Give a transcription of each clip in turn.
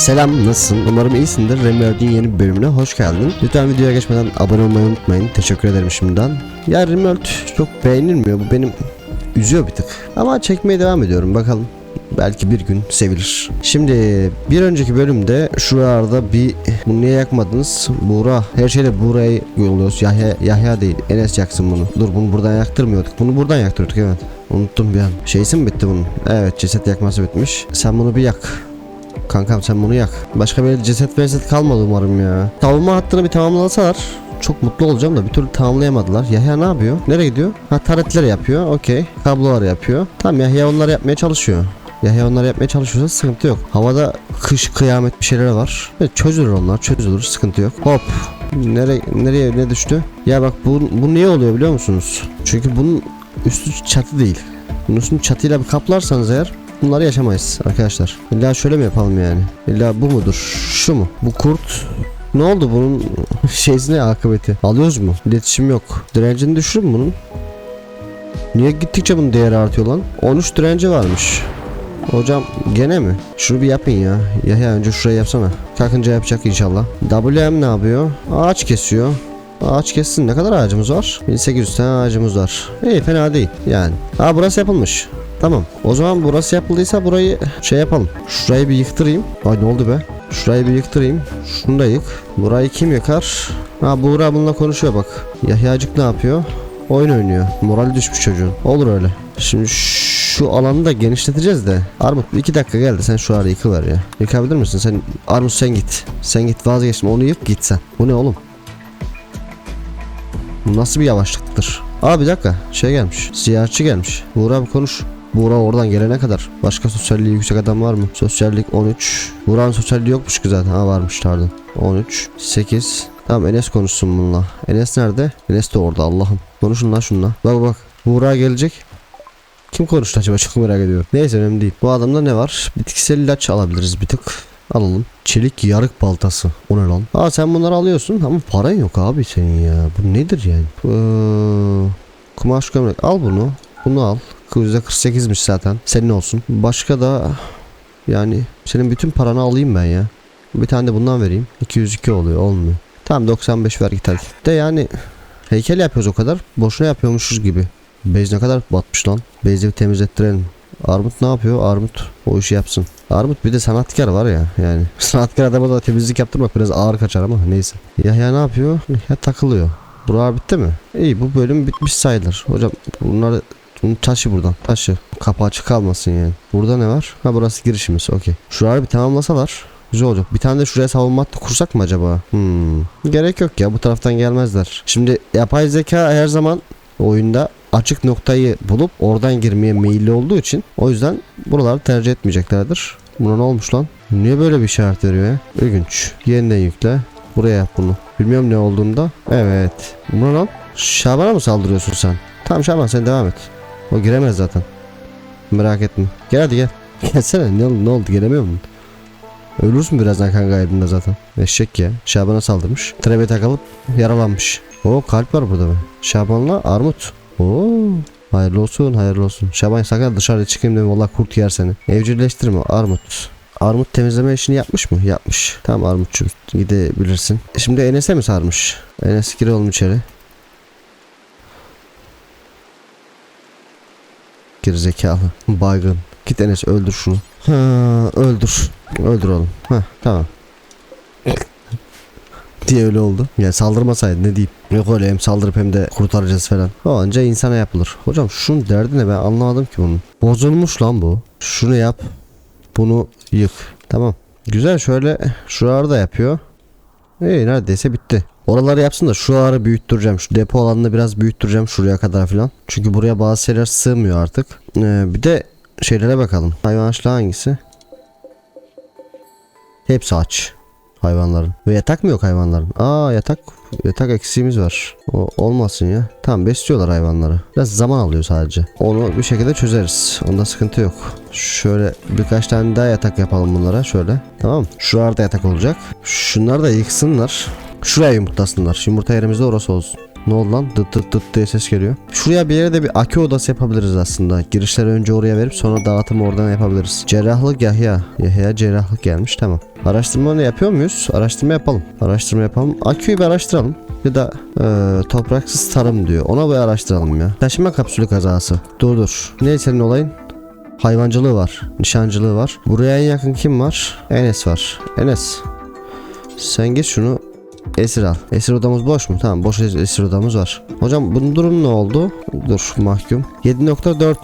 Selam nasılsın? Umarım iyisindir. Remerd'in yeni bir bölümüne hoş geldin. Lütfen videoya geçmeden abone olmayı unutmayın. Teşekkür ederim şimdiden. Ya Remerd çok beğenilmiyor. Bu benim üzüyor bir tık. Ama çekmeye devam ediyorum. Bakalım. Belki bir gün sevilir. Şimdi bir önceki bölümde şuralarda bir bunu niye yakmadınız? Buğra. Her şeyle Buğra'yı yolluyoruz. Yahya, Yahya değil. Enes yaksın bunu. Dur bunu buradan yaktırmıyorduk. Bunu buradan yaktırıyorduk evet. Unuttum bir an. Şeysi mi bitti bunun? Evet ceset yakması bitmiş. Sen bunu bir yak. Kankam sen bunu yak. Başka bir ceset ceset kalmadı umarım ya. Savunma hattını bir tamamlasalar çok mutlu olacağım da bir türlü tamamlayamadılar. Yahya ne yapıyor? Nereye gidiyor? Ha taretleri yapıyor. Okey. Kabloları yapıyor. Tamam Yahya onları yapmaya çalışıyor. Yahya onları yapmaya çalışıyorsa sıkıntı yok. Havada kış kıyamet bir şeyler var. Evet, çözülür onlar çözülür sıkıntı yok. Hop. Nereye, nereye ne düştü? Ya bak bu, bu niye oluyor biliyor musunuz? Çünkü bunun üstü çatı değil. Bunun üstünü çatıyla bir kaplarsanız eğer bunları yaşamayız arkadaşlar. İlla şöyle mi yapalım yani? İlla bu mudur? Şu mu? Bu kurt ne oldu bunun şeysi ne akıbeti? Alıyoruz mu? İletişim yok. Direncini düşürür mü bunun? Niye gittikçe bunun değeri artıyor lan? 13 direnci varmış. Hocam gene mi? Şunu bir yapın ya. Yahya önce şurayı yapsana. Kalkınca yapacak inşallah. WM ne yapıyor? Ağaç kesiyor. Ağaç kessin. Ne kadar ağacımız var? 1800 tane ağacımız var. İyi fena değil yani. Aa burası yapılmış. Tamam. O zaman burası yapıldıysa burayı şey yapalım. Şurayı bir yıktırayım. Ay ne oldu be? Şurayı bir yıktırayım. Şunu da yık. Burayı kim yıkar? Ha Buğra bununla konuşuyor bak. Yahyacık ne yapıyor? Oyun oynuyor. Moral düşmüş çocuğun. Olur öyle. Şimdi şu alanı da genişleteceğiz de. Armut iki dakika geldi sen şu arayı yıkıver ya. Yıkabilir misin? Sen Armut sen git. Sen git vazgeçme onu yık git sen. Bu ne oğlum? Bu nasıl bir yavaşlıktır? Aa bir dakika şey gelmiş. Ziyaretçi gelmiş. Buğra abi konuş. Buğra oradan gelene kadar. Başka sosyalliği yüksek adam var mı? Sosyallik 13. Buğra'nın sosyalliği yokmuş ki zaten. Ha varmış pardon. 13. 8. Tamam Enes konuşsun bununla. Enes nerede? Enes de orada Allah'ım. Konuşun lan şununla. Bak bak. Buğra gelecek. Kim konuştu acaba çok merak ediyorum. Neyse önemli değil. Bu adamda ne var? Bitkisel ilaç alabiliriz bir tık. Alalım. Çelik yarık baltası. O ne lan? Aa sen bunları alıyorsun ama paran yok abi senin ya. Bu nedir yani? Ee, kumaş gömlek. Al bunu. Bunu al. %48'miş zaten. Senin olsun. Başka da yani senin bütün paranı alayım ben ya. Bir tane de bundan vereyim. 202 oluyor. Olmuyor. Tamam 95 ver git hadi. De yani heykel yapıyoruz o kadar. Boşuna yapıyormuşuz gibi. Bez ne kadar batmış lan. Bezi bir temizlettirelim. Armut ne yapıyor? Armut o işi yapsın. Armut bir de sanatkar var ya yani. Sanatkar adama da temizlik yaptırmak biraz ağır kaçar ama neyse. Yahya ne yapıyor? Ya takılıyor. Buralar bitti mi? İyi bu bölüm bitmiş sayılır. Hocam bunları taşı buradan. Taşı. Kapı açık kalmasın yani. Burada ne var? Ha burası girişimiz. Okey. Şuraları bir tamamlasalar Güzel olacak. Bir tane de şuraya savunma hattı kursak mı acaba? Hmm. Gerek yok ya bu taraftan gelmezler. Şimdi yapay zeka her zaman oyunda açık noktayı bulup oradan girmeye meyilli olduğu için o yüzden buraları tercih etmeyeceklerdir. Buna ne olmuş lan? Niye böyle bir işaret veriyor ya? İlginç. Yeniden yükle. Buraya yap bunu. Bilmiyorum ne olduğunda. Evet. Bu ne lan? Şaban'a mı saldırıyorsun sen? Tamam Şaban sen devam et. O giremez zaten. Merak etme. Gel hadi gel. Gelsene ne, oldu- ne oldu gelemiyor musun? Ölürsün birazdan kanka elinde zaten. Eşek ya. Şaban'a saldırmış. Trebe takılıp yaralanmış. O kalp var burada be. Şaban'la Armut. Oo. Hayırlı olsun hayırlı olsun. Şaban sakın dışarıya çıkayım deme valla kurt yer seni. Evcilleştirme Armut. Armut temizleme işini yapmış mı? Yapmış. Tamam Armutçum gidebilirsin. Şimdi Enes'e mi sarmış? Enes gir oğlum içeri. Gerizekalı. Baygın. Git Enes öldür şunu. Ha, öldür. Öldür oğlum. Ha, tamam. diye öyle oldu. Yani saldırmasaydı ne diyeyim. Yok öyle hem saldırıp hem de kurtaracağız falan. O anca insana yapılır. Hocam şunun derdi ne ben anlamadım ki bunun. Bozulmuş lan bu. Şunu yap. Bunu yık. Tamam. Güzel şöyle şuraları da yapıyor. İyi neredeyse bitti. Oraları yapsın da şuraları büyüttüreceğim. Şu depo alanını biraz büyüttüreceğim şuraya kadar falan. Çünkü buraya bazı şeyler sığmıyor artık. Ee, bir de şeylere bakalım. Hayvançlı hangisi? Hepsi aç hayvanların. Ve yatak mı yok hayvanların? Aa yatak yatak eksiğimiz var. O olmasın ya. Tamam besliyorlar hayvanları. Biraz zaman alıyor sadece. Onu bir şekilde çözeriz. Onda sıkıntı yok. Şöyle birkaç tane daha yatak yapalım bunlara şöyle. Tamam. Şuralarda yatak olacak. Şunları da yıksınlar. Şuraya yumurtlasınlar. Yumurta yerimizde orası olsun. Ne oldu lan? Dıt dıt dıt diye ses geliyor. Şuraya bir yere de bir akü odası yapabiliriz aslında. Girişleri önce oraya verip sonra dağıtımı oradan yapabiliriz. Cerrahlık Yahya. Yahya cerrahlık gelmiş tamam. Araştırma ne yapıyor muyuz? Araştırma yapalım. Araştırma yapalım. Aküyü bir araştıralım. Bir de e, topraksız tarım diyor. Ona bir araştıralım ya. Taşıma kapsülü kazası. Dur dur. Ne senin olayın? Hayvancılığı var. Nişancılığı var. Buraya en yakın kim var? Enes var. Enes. Sen git şunu esir al. Esir odamız boş mu? Tamam boş es- esir odamız var. Hocam bunun durum ne oldu? Dur mahkum. 7.4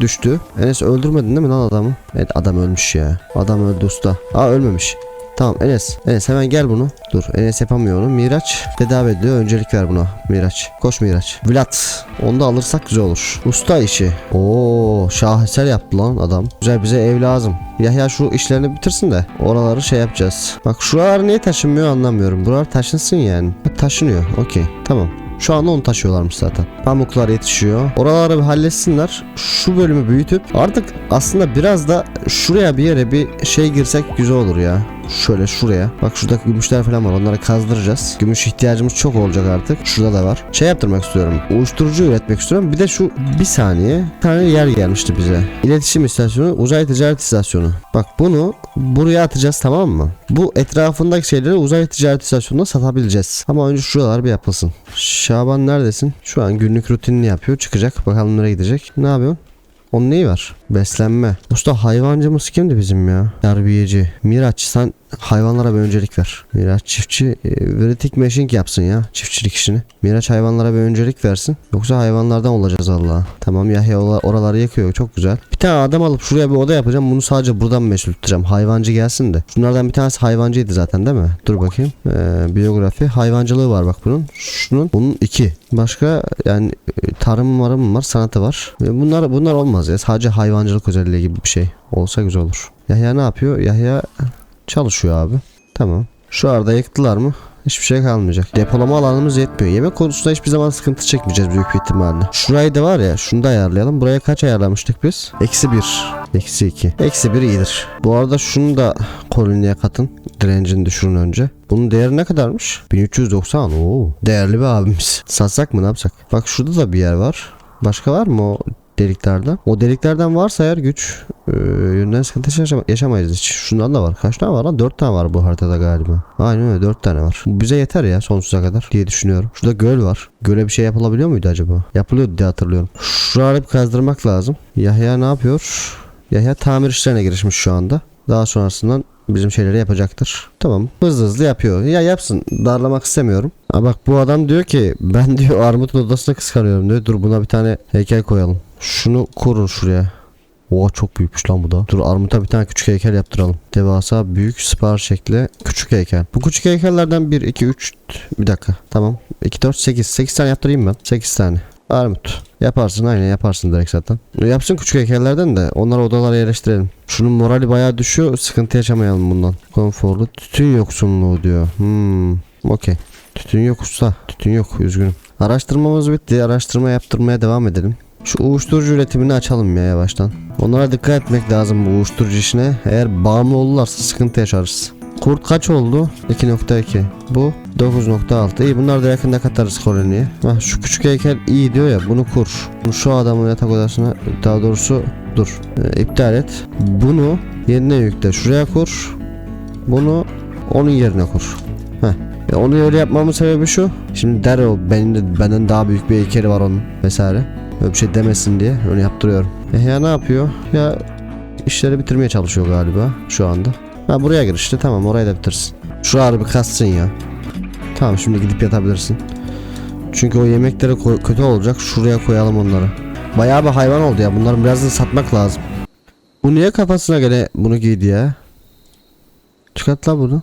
düştü. Enes öldürmedin değil mi lan adamı? Evet adam ölmüş ya. Adam öldü usta. Aa ölmemiş. Tamam Enes. Enes hemen gel bunu. Dur Enes yapamıyor onu. Miraç tedavi ediyor. Öncelik ver buna. Miraç. Koş Miraç. Vlad. Onu da alırsak güzel olur. Usta işi. Oo şaheser yaptı lan adam. Güzel bize ev lazım. Yahya şu işlerini bitirsin de oraları şey yapacağız. Bak şuralar niye taşınmıyor anlamıyorum. Buralar taşınsın yani. Taşınıyor. Okey. Tamam. Şu anda onu taşıyorlarmış zaten. Pamuklar yetişiyor. Oraları bir halletsinler. Şu bölümü büyütüp artık aslında biraz da şuraya bir yere bir şey girsek güzel olur ya. Şöyle şuraya. Bak şurada gümüşler falan var. Onları kazdıracağız. Gümüş ihtiyacımız çok olacak artık. Şurada da var. Şey yaptırmak istiyorum. Uyuşturucu üretmek istiyorum. Bir de şu bir saniye. Bir tane yer gelmişti bize. İletişim istasyonu, uzay ticaret istasyonu. Bak bunu buraya atacağız tamam mı? Bu etrafındaki şeyleri uzay ticaret istasyonuna satabileceğiz. Ama önce şuralar bir yapılsın. Şaban neredesin? Şu an günlük rutinini yapıyor. Çıkacak. Bakalım nereye gidecek. Ne yapıyorsun? Onun neyi var? Beslenme. Usta hayvancımız kimdi bizim ya? Terbiyeci. Miraç sen hayvanlara bir öncelik ver. Miraç çiftçi e, veritik machine yapsın ya çiftçilik işini. Miraç hayvanlara bir öncelik versin. Yoksa hayvanlardan olacağız Allah. Tamam Yahya oraları yakıyor çok güzel. Bir tane adam alıp şuraya bir oda yapacağım. Bunu sadece buradan meşgul tutacağım. Hayvancı gelsin de. Şunlardan bir tanesi hayvancıydı zaten değil mi? Dur bakayım. Ee, biyografi. Hayvancılığı var bak bunun. Şunun. Bunun iki. Başka yani e, tarım marım var. Sanatı var. E, Bunlar bunlar olmaz ya. Sadece hayvancılık özelliği gibi bir şey. Olsa güzel olur. Yahya ne yapıyor? Yahya çalışıyor abi. Tamam. Şu arada yıktılar mı? Hiçbir şey kalmayacak. Depolama alanımız yetmiyor. Yemek konusunda hiçbir zaman sıkıntı çekmeyeceğiz büyük bir ihtimalle. Şurayı da var ya şunu da ayarlayalım. Buraya kaç ayarlamıştık biz? Eksi 1. Eksi 2. Eksi 1 iyidir. Bu arada şunu da koloniye katın. Direncini düşürün önce. Bunun değeri ne kadarmış? 1390. Oo. Değerli bir abimiz. Satsak mı ne yapsak? Bak şurada da bir yer var. Başka var mı o deliklerden? O deliklerden varsa eğer güç e, yönden sıkıntı yaşama- yaşamayız hiç. Şundan da var. Kaç tane var lan? 4 tane var bu haritada galiba. Aynen öyle 4 tane var. Bu bize yeter ya sonsuza kadar diye düşünüyorum. Şurada göl var. Göle bir şey yapılabiliyor muydu acaba? Yapılıyordu diye hatırlıyorum. Şuraları bir kazdırmak lazım. Yahya ne yapıyor? Yahya tamir işlerine girişmiş şu anda. Daha sonrasından bizim şeyleri yapacaktır. Tamam. Hızlı hızlı yapıyor. Ya yapsın. Darlamak istemiyorum. Ha bak bu adam diyor ki ben diyor armutun odasına kıskanıyorum diyor. Dur buna bir tane heykel koyalım. Şunu kurun şuraya. Oha çok büyükmüş lan bu da. Dur armuta bir tane küçük heykel yaptıralım. Devasa büyük spar şekli küçük heykel. Bu küçük heykellerden 1, 2, 3 bir dakika. Tamam. 2, 4, 8. 8 tane yaptırayım ben. 8 tane. Armut. Yaparsın aynen yaparsın direkt zaten. Yapsın küçük heykellerden de onları odalara yerleştirelim. Şunun morali bayağı düşüyor. Sıkıntı yaşamayalım bundan. Konforlu tütün yoksunluğu diyor. Hmm. Okey. Tütün yok usta. Tütün yok. Üzgünüm. Araştırmamız bitti. Araştırma yaptırmaya devam edelim. Şu uyuşturucu üretimini açalım ya yavaştan. Onlara dikkat etmek lazım bu uyuşturucu işine. Eğer bağımlı olurlarsa sıkıntı yaşarız. Kurt kaç oldu? 2.2. Bu 9.6. İyi bunlar da yakında katarız koloniye. Hah, şu küçük heykel iyi diyor ya bunu kur. Şu adamın yatak odasına daha doğrusu dur. Ee, iptal et. Bunu yerine yükle. Şuraya kur. Bunu onun yerine kur. Heh. E onu öyle yapmamın sebebi şu. Şimdi o benim de benden daha büyük bir heykeli var onun vesaire. Öyle bir şey demesin diye onu yaptırıyorum. E ya ne yapıyor? Ya işleri bitirmeye çalışıyor galiba şu anda. Ha buraya gir işte tamam orayı da bitirsin. Şuraları bir kassın ya. Tamam şimdi gidip yatabilirsin. Çünkü o yemekleri ko- kötü olacak. Şuraya koyalım onları. Bayağı bir hayvan oldu ya. Bunları biraz da satmak lazım. Bu niye kafasına göre bunu giydi ya? Çıkart la bunu.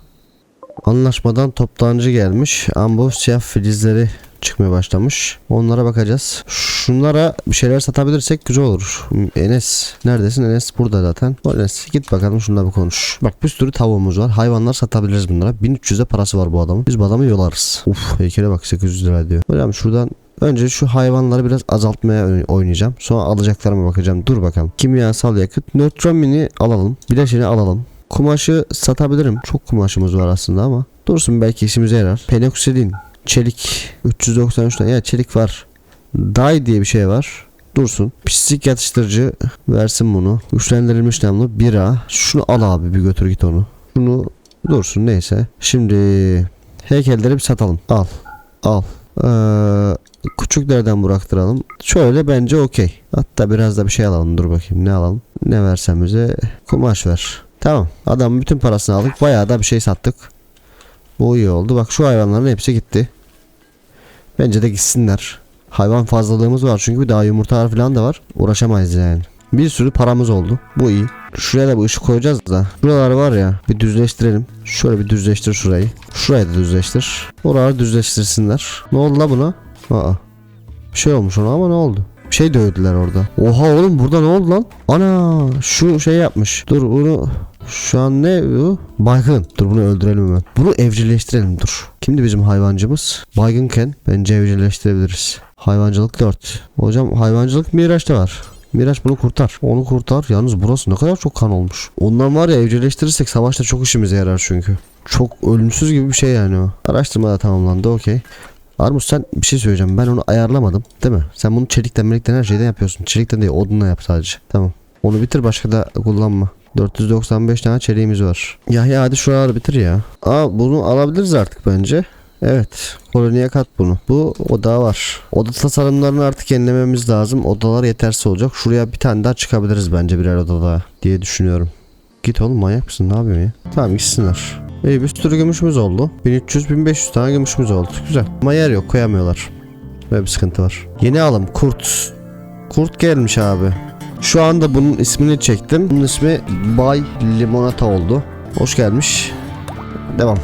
Anlaşmadan toptancı gelmiş. Ambo siyah filizleri çıkmaya başlamış. Onlara bakacağız. Şunlara bir şeyler satabilirsek güzel olur. Enes neredesin? Enes burada zaten. O Enes git bakalım şununla bir konuş. Bak bir sürü tavuğumuz var. Hayvanlar satabiliriz bunlara. 1300'e parası var bu adamın. Biz bu adamı yolarız. Uf heykele bak 800 lira diyor. Hocam şuradan Önce şu hayvanları biraz azaltmaya oyn- oynayacağım. Sonra alacaklarıma bakacağım. Dur bakalım. Kimyasal yakıt. Nötron mini alalım. Bileşeni alalım. Kumaşı satabilirim. Çok kumaşımız var aslında ama. Dursun belki işimize yarar. Penoksidin. Çelik 393 tane. Ya çelik var. Day diye bir şey var. Dursun. Pislik yatıştırıcı versin bunu. Güçlendirilmiş namlu bira. Şunu al abi bir götür git onu. Şunu dursun neyse. Şimdi heykelleri bir satalım. Al. Al. Ee, küçüklerden bıraktıralım. Şöyle bence okey. Hatta biraz da bir şey alalım. Dur bakayım ne alalım. Ne versen bize kumaş ver. Tamam. Adamın bütün parasını aldık. Bayağı da bir şey sattık. Bu iyi oldu. Bak şu hayvanların hepsi gitti. Bence de gitsinler. Hayvan fazlalığımız var çünkü bir daha yumurtalar falan da var. Uğraşamayız yani. Bir sürü paramız oldu. Bu iyi. Şuraya da bir ışık koyacağız da. Şuralar var ya bir düzleştirelim. Şöyle bir düzleştir şurayı. Şurayı da düzleştir. Oraları düzleştirsinler. Ne oldu la buna? Aa. Bir şey olmuş ona ama ne oldu? Bir şey dövdüler orada. Oha oğlum burada ne oldu lan? Ana şu şey yapmış. Dur bunu şu an ne bu? Baygın. Dur bunu öldürelim hemen. Bunu evcilleştirelim dur. Kimdi bizim hayvancımız? Baygınken bence evcilleştirebiliriz. Hayvancılık 4. Hocam hayvancılık Miraç'ta var. Miraç bunu kurtar. Onu kurtar. Yalnız burası ne kadar çok kan olmuş. Ondan var ya evcilleştirirsek savaşta çok işimize yarar çünkü. Çok ölümsüz gibi bir şey yani o. Araştırma da tamamlandı okey. Armus sen bir şey söyleyeceğim. Ben onu ayarlamadım. Değil mi? Sen bunu çelikten melikten her şeyden yapıyorsun. Çelikten değil odunla yap sadece. Tamam. Onu bitir başka da kullanma. 495 tane çeliğimiz var. Ya ya hadi şuraları bitir ya. Aa bunu alabiliriz artık bence. Evet. Koloniye kat bunu. Bu oda var. Oda tasarımlarını artık yenilememiz lazım. Odalar yetersiz olacak. Şuraya bir tane daha çıkabiliriz bence birer odada diye düşünüyorum. Git oğlum manyak mısın? Ne yapıyorsun ya? Tamam gitsinler. İyi bir sürü gümüşümüz oldu. 1300-1500 tane gümüşümüz oldu. Güzel. Ama yer yok koyamıyorlar. Böyle bir sıkıntı var. Yeni alım kurt. Kurt gelmiş abi. Şu anda bunun ismini çektim. Bunun ismi Bay Limonata oldu. Hoş gelmiş. Devam.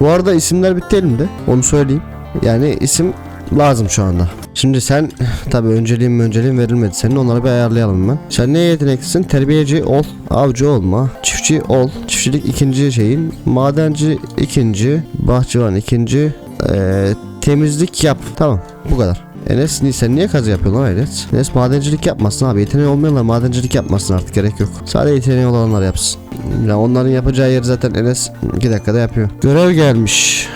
Bu arada isimler bitti elimde. Onu söyleyeyim. Yani isim lazım şu anda. Şimdi sen tabi önceliğin önceliğin verilmedi. Senin onları bir ayarlayalım hemen. Sen neye yeteneklisin? Terbiyeci ol, avcı olma, çiftçi ol. Çiftçilik ikinci şeyin, madenci ikinci, bahçıvan ikinci, eee, temizlik yap. Tamam bu kadar. Enes sen niye kazı yapıyorsun lan Enes? Enes madencilik yapmasın abi. Yeteneği olmayanlar madencilik yapmasın artık gerek yok. Sadece yeteneği olanlar yapsın. Ya onların yapacağı yeri zaten Enes 2 dakikada yapıyor. Görev gelmiş.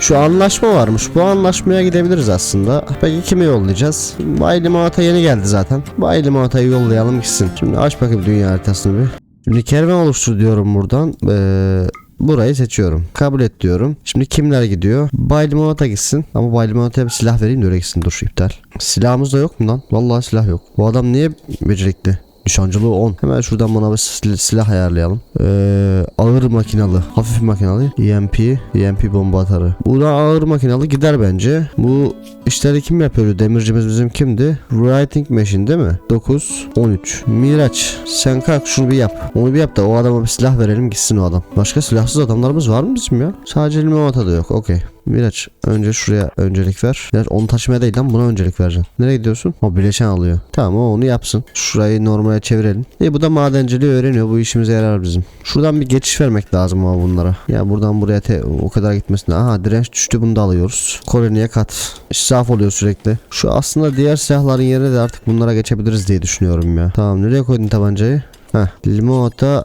Şu anlaşma varmış. Bu anlaşmaya gidebiliriz aslında. Peki kimi yollayacağız? Bay Limonata yeni geldi zaten. Bay Limonata'yı yollayalım gitsin. Şimdi aç bakayım dünya haritasını bir. Şimdi kervan oluştur diyorum buradan. Ee, burayı seçiyorum. Kabul et diyorum. Şimdi kimler gidiyor? Bay Limonata gitsin. Ama Bay Limonata'ya bir silah vereyim de öyle gitsin. Dur iptal. Silahımız da yok mu lan? Vallahi silah yok. Bu adam niye becerikli? Nişancılığı 10. Hemen şuradan bana bir sil- silah ayarlayalım. Ee, ağır makinalı, hafif makinalı, EMP, EMP bomba atarı. Bu da ağır makinalı gider bence. Bu işleri kim yapıyordu? Demircimiz bizim kimdi? Writing Machine değil mi? 9, 13. Miraç sen kalk şunu bir yap. Onu bir yap da o adama bir silah verelim gitsin o adam. Başka silahsız adamlarımız var mı bizim ya? Sadece limonata da yok. Okey. Miraç önce şuraya öncelik ver. Miraç onu taşımaya değil lan buna öncelik vereceksin. Nereye gidiyorsun? O bileşen alıyor. Tamam o onu yapsın. Şurayı normale çevirelim. E bu da madenciliği öğreniyor. Bu işimize yarar bizim. Şuradan bir geçiş vermek lazım ama bunlara. Ya buradan buraya te- o kadar gitmesin. Aha direnç düştü bunu da alıyoruz. Koloniye kat. İsraf oluyor sürekli. Şu aslında diğer silahların yerine de artık bunlara geçebiliriz diye düşünüyorum ya. Tamam nereye koydun tabancayı? Heh. Limonata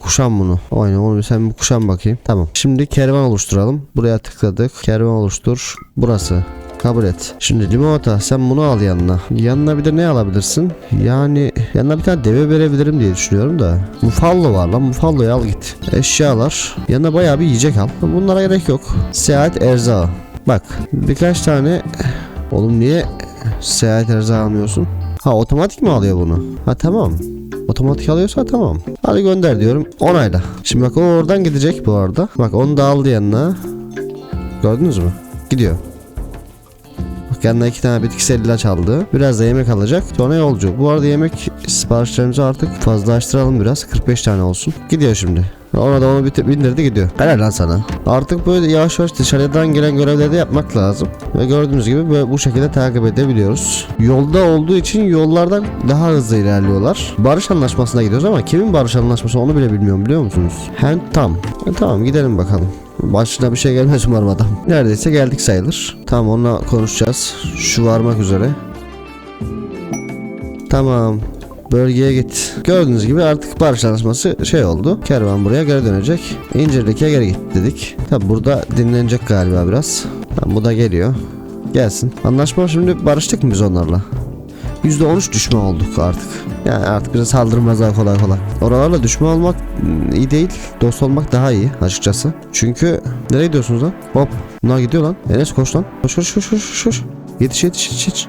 Kuşan bunu. Aynen onu sen bir kuşan bakayım. Tamam. Şimdi kervan oluşturalım. Buraya tıkladık. Kervan oluştur. Burası. Kabul et. Şimdi limonata sen bunu al yanına. Yanına bir de ne alabilirsin? Yani yanına bir tane deve verebilirim diye düşünüyorum da. Mufallo var lan. Mufallo'yu al git. Eşyalar. Yanına bayağı bir yiyecek al. Bunlara gerek yok. Seyahat erzağı. Bak birkaç tane Oğlum niye seyahat erzağı almıyorsun? Ha otomatik mi alıyor bunu? Ha tamam. Otomatik alıyorsa tamam. Hadi gönder diyorum. Onayla. Şimdi bak o oradan gidecek bu arada. Bak onu da aldı yanına. Gördünüz mü? Gidiyor. Bak yanına iki tane bitkisel ilaç aldı. Biraz da yemek alacak. Sonra yolcu. Bu arada yemek siparişlerimizi artık fazlalaştıralım biraz. 45 tane olsun. Gidiyor şimdi. Ona da onu bitir, bindirdi gidiyor. Helal lan sana. Artık böyle yavaş yavaş dışarıdan gelen görevleri de yapmak lazım. Ve gördüğünüz gibi böyle bu şekilde takip edebiliyoruz. Yolda olduğu için yollardan daha hızlı ilerliyorlar. Barış anlaşmasına gidiyoruz ama kimin barış anlaşması onu bile bilmiyorum biliyor musunuz? Hem tam. E, tamam gidelim bakalım. Başına bir şey gelmez umarım adam. Neredeyse geldik sayılır. Tamam onunla konuşacağız. Şu varmak üzere. Tamam. Bölgeye git. Gördüğünüz gibi artık barış anlaşması şey oldu. Kervan buraya geri dönecek. İncirlik'e geri git dedik. Tabi burada dinlenecek galiba biraz. Tamam, bu da geliyor. Gelsin. Anlaşma şimdi barıştık mı biz onlarla? %13 düşman olduk artık. Yani artık bize saldırmazlar kolay kolay. Oralarla düşman olmak mm, iyi değil. Dost olmak daha iyi açıkçası. Çünkü nereye gidiyorsunuz lan? Hop. Bunlar gidiyor lan. Enes koş lan. Koş koş koş koş koş. Yetiş yetiş yetiş. yetiş.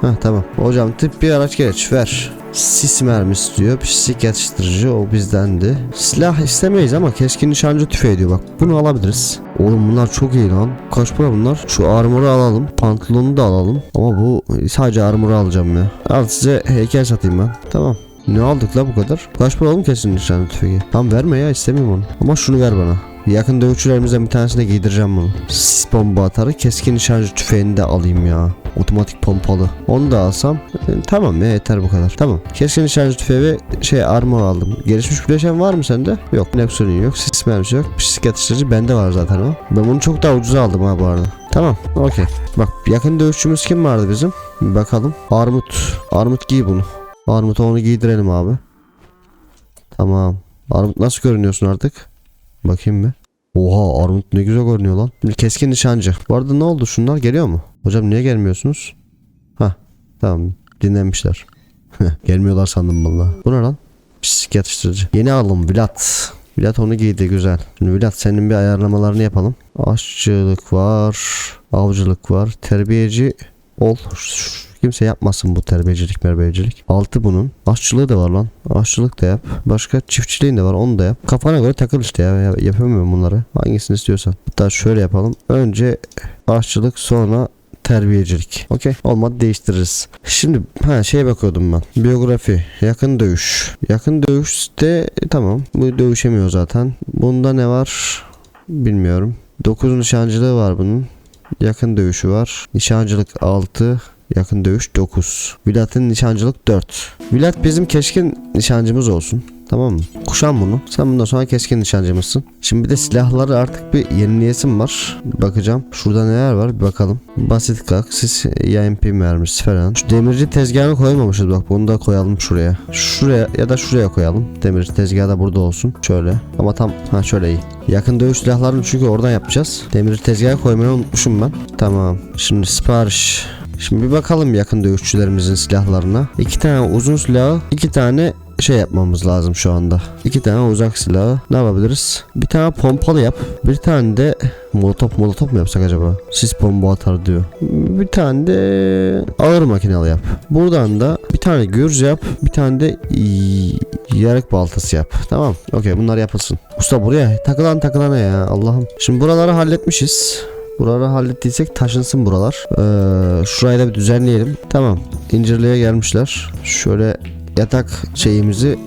Heh tamam. Hocam tip bir araç geç ver. Sis mermisi diyor. Pislik yatıştırıcı o bizdendi. Silah istemeyiz ama keskin nişancı tüfeği diyor bak. Bunu alabiliriz. Oğlum bunlar çok iyi lan. Kaç para bunlar? Şu armoru alalım. Pantolonu da alalım. Ama bu sadece armoru alacağım ya. Al size heykel satayım ben. Tamam. Ne aldık la bu kadar? Kaç para oğlum kesin nişancı tüfeği? Tamam verme ya istemiyorum onu. Ama şunu ver bana. Yakın dövüşçülerimizden bir tanesine giydireceğim bunu. Sis bomba atarı keskin nişancı tüfeğini de alayım ya. Otomatik pompalı. Onu da alsam e, tamam ya yeter bu kadar. Tamam. Keskin nişancı tüfeği ve şey armor aldım. Gelişmiş bileşen var mı sende? Yok. Nexon'un yok. Sis mermisi yok. Pislik yatıştırıcı bende var zaten o. Ben bunu çok daha ucuza aldım ha bu arada. Tamam. Okey. Bak yakın dövüşçümüz kim vardı bizim? Bir bakalım. Armut. Armut giy bunu. Armut'a onu giydirelim abi. Tamam. Armut nasıl görünüyorsun artık? Bakayım bir. Oha Armut ne güzel görünüyor lan. Keskin nişancı. Bu arada ne oldu şunlar geliyor mu? Hocam niye gelmiyorsunuz? Ha tamam dinlenmişler. Gelmiyorlar sandım valla. Bu ne lan? Pislik yatıştırıcı. Yeni alım Vlad. Vlad onu giydi güzel. Şimdi Vlad senin bir ayarlamalarını yapalım. Aşçılık var. Avcılık var. Terbiyeci ol. Kimse yapmasın bu terbiyecilik merbiyecilik. Altı bunun. Aşçılığı da var lan. Aşçılık da yap. Başka çiftçiliğin de var onu da yap. Kafana göre takıl işte ya yapamıyorum bunları. Hangisini istiyorsan. Hatta şöyle yapalım. Önce aşçılık sonra terbiyecilik. Okey. Olmadı değiştiririz. Şimdi ha şeye bakıyordum ben. Biyografi. Yakın dövüş. Yakın dövüşte e, tamam. Bu dövüşemiyor zaten. Bunda ne var? Bilmiyorum. 9 nişancılığı var bunun. Yakın dövüşü var. Nişancılık 6. Yakın dövüş 9. Vilat'ın nişancılık 4. Vilat bizim keskin nişancımız olsun. Tamam mı? Kuşan bunu. Sen bundan sonra keskin nişancımızsın. Şimdi bir de silahları artık bir yenileyesim var. Bakacağım. Şurada neler var bir bakalım. Basit kalk. Siz YMP mermisi falan. Şu demirci tezgahını koymamışız bak. Bunu da koyalım şuraya. Şuraya ya da şuraya koyalım. Demirci tezgahı da burada olsun. Şöyle. Ama tam ha şöyle iyi. Yakın dövüş silahlarını çünkü oradan yapacağız. Demirci tezgahı koymayı unutmuşum ben. Tamam. Şimdi sipariş. Şimdi bir bakalım yakın dövüşçülerimizin silahlarına. İki tane uzun silahı, iki tane şey yapmamız lazım şu anda. İki tane uzak silahı. Ne yapabiliriz? Bir tane pompalı yap. Bir tane de molotof molotof mu yapsak acaba? Sis bomba atar diyor. Bir tane de ağır makinalı yap. Buradan da bir tane gürz yap. Bir tane de yarık baltası yap. Tamam. Okey bunlar yapılsın. Usta buraya takılan takılana ya Allah'ım. Şimdi buraları halletmişiz. Buraları hallettiysek taşınsın buralar. Ee, şurayı da bir düzenleyelim. Tamam. İncirliğe gelmişler. Şöyle yatak şeyimizi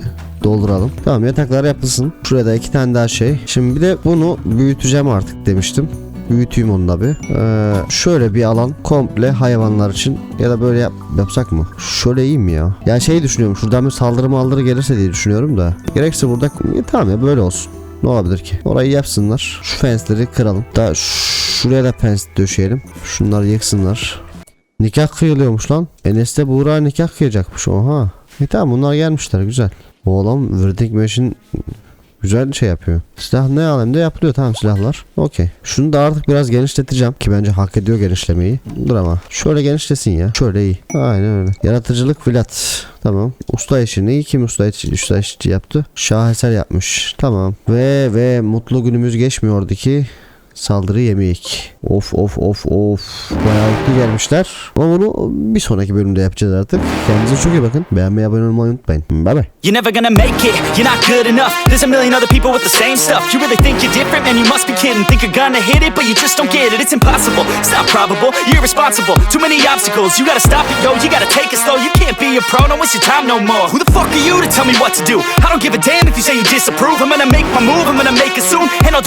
dolduralım. Tamam yataklar yapılsın. Şurada iki tane daha şey. Şimdi bir de bunu büyüteceğim artık demiştim. Büyüteyim onu da bir. Ee, şöyle bir alan komple hayvanlar için ya da böyle yap, yapsak mı? Şöyle iyi mi ya? Ya şey düşünüyorum şuradan bir saldırı maldırı gelirse diye düşünüyorum da. Gerekse burada ya, tamam ya böyle olsun. Ne olabilir ki? Orayı yapsınlar. Şu fensleri kıralım. Da şuraya da fens döşeyelim. Şunları yıksınlar. Nikah kıyılıyormuş lan. Enes'te Buğra nikah kıyacakmış. Oha. E tamam bunlar gelmişler güzel. Oğlum Verdict Machine güzel şey yapıyor. Silah ne alemde yapılıyor tamam silahlar. Okey. Şunu da artık biraz genişleteceğim ki bence hak ediyor genişlemeyi. Dur ama. Şöyle genişlesin ya. Şöyle iyi. Aynen öyle. Yaratıcılık Vlad. Tamam. Usta işini kim usta, işi, usta işçi yaptı? Şaheser yapmış. Tamam. Ve ve mutlu günümüz geçmiyordu ki saldırı yemeyek. Of of of of. Bayağı mutlu gelmişler. Ama bunu bir sonraki bölümde yapacağız artık. Kendinize çok iyi bakın. Beğenmeyi abone olmayı unutmayın. Bye bye. You're never gonna make it, you're not good enough. There's a million other people with the same stuff. You really think you're different, man, you must be kidding. Think you're gonna hit it, but you just don't get it. It's impossible, it's not probable, you're irresponsible Too many obstacles, you gotta stop it, yo. You gotta take it slow, you can't be a pro. Don't waste your time no more. Who the fuck are you to tell me what to do? I don't give a damn if you say you disapprove. I'm gonna make my move, I'm gonna make it soon. And I'll do